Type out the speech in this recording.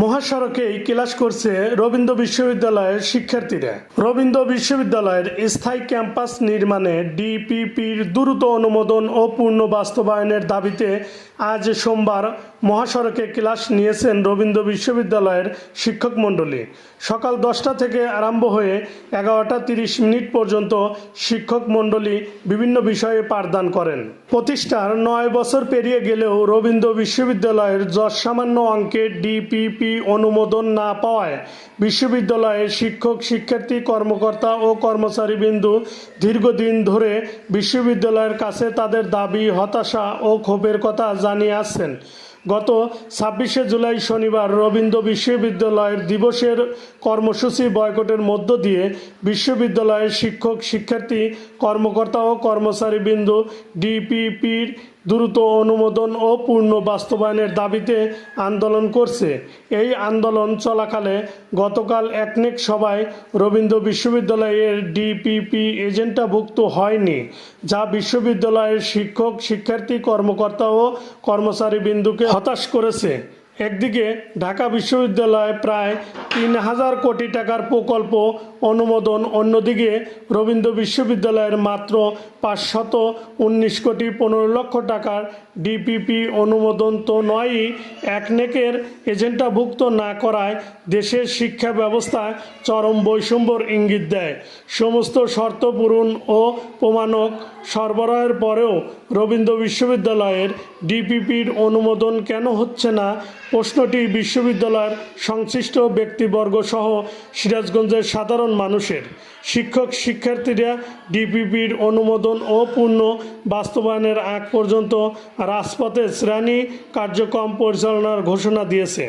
মহাসড়কেই class করছে রবীন্দ্র বিশ্ববিদ্যালয়ের শিক্ষার্থীরা। রবীন্দ্র বিশ্ববিদ্যালয়ের স্থায়ী ক্যাম্পাস নির্মাণে ডিপিপির দ্রুত অনুমোদন ও পূর্ণ বাস্তবায়নের দাবিতে আজ সোমবার মহাসড়কে ক্লাস নিয়েছেন রবীন্দ্র বিশ্ববিদ্যালয়ের শিক্ষক মণ্ডলী। সকাল দশটা থেকে আরম্ভ হয়ে এগারোটা তিরিশ মিনিট পর্যন্ত শিক্ষক মণ্ডলী বিভিন্ন বিষয়ে পাঠদান করেন। প্রতিষ্ঠার নয় বছর পেরিয়ে গেলেও রবীন্দ্র বিশ্ববিদ্যালয়ের যশ সামান্য অঙ্কে ডিপিপি অনুমোদন না পাওয়ায় বিশ্ববিদ্যালয়ের শিক্ষক, শিক্ষার্থী, কর্মকর্তা ও কর্মচারীবৃন্দু দীর্ঘদিন ধরে বিশ্ববিদ্যালয়ের কাছে তাদের দাবি, হতাশা ও ক্ষোভের কথা জানিয়ে আসছেন। গত ছাব্বিশে জুলাই শনিবার রবীন্দ্র বিশ্ববিদ্যালয়ের দিবসের কর্মসূচি বয়কটের মধ্য দিয়ে বিশ্ববিদ্যালয়ের শিক্ষক, শিক্ষার্থী, কর্মকর্তা ও কর্মচারীবৃন্দ, ডিপিপির দ্রুত অনুমোদন ও পূর্ণ বাস্তবায়নের দাবিতে আন্দোলন করছে। এই আন্দোলন চলাকালে গতকাল একনেক সভায় রবীন্দ্র বিশ্ববিদ্যালয়ের ডিপিপি এজেন্টাভুক্ত হয়নি, যা বিশ্ববিদ্যালয়ের শিক্ষক, শিক্ষার্থী, কর্মকর্তা ও কর্মচারী বিন্দুকে হতাশ করেছে। একদিকে ঢাকা বিশ্ববিদ্যালয়ে প্রায় তিন হাজার কোটি টাকার প্রকল্প অনুমোদন, অন্যদিকে রবীন্দ্র বিশ্ববিদ্যালয়ের মাত্র পাঁচশত উনিশ কোটি পনেরো লক্ষ টাকার ডিপিপি অনুমোদন তো নয়ই একনেকের এজেন্টাভুক্ত না করায় দেশের শিক্ষা ব্যবস্থায় চরম বৈষম্যর ইঙ্গিত দেয়। সমস্ত শর্ত পূরণ ও প্রমাণক সরবরাহের পরেও রবীন্দ্র বিশ্ববিদ্যালয়ের ডিপিপির অনুমোদন কেন হচ্ছে না প্রশ্নটি বিশ্ববিদ্যালয়ের সংশ্লিষ্ট ব্যক্তিবর্গ সহ সিরাজগঞ্জের সাধারণ মানুষের। শিক্ষক শিক্ষার্থীরা ডিপিপির অনুমোদন ও পূর্ণ বাস্তবায়নের আগ পর্যন্ত রাজপথে শ্রেণি কার্যক্রম পরিচালনার ঘোষণা দিয়েছে।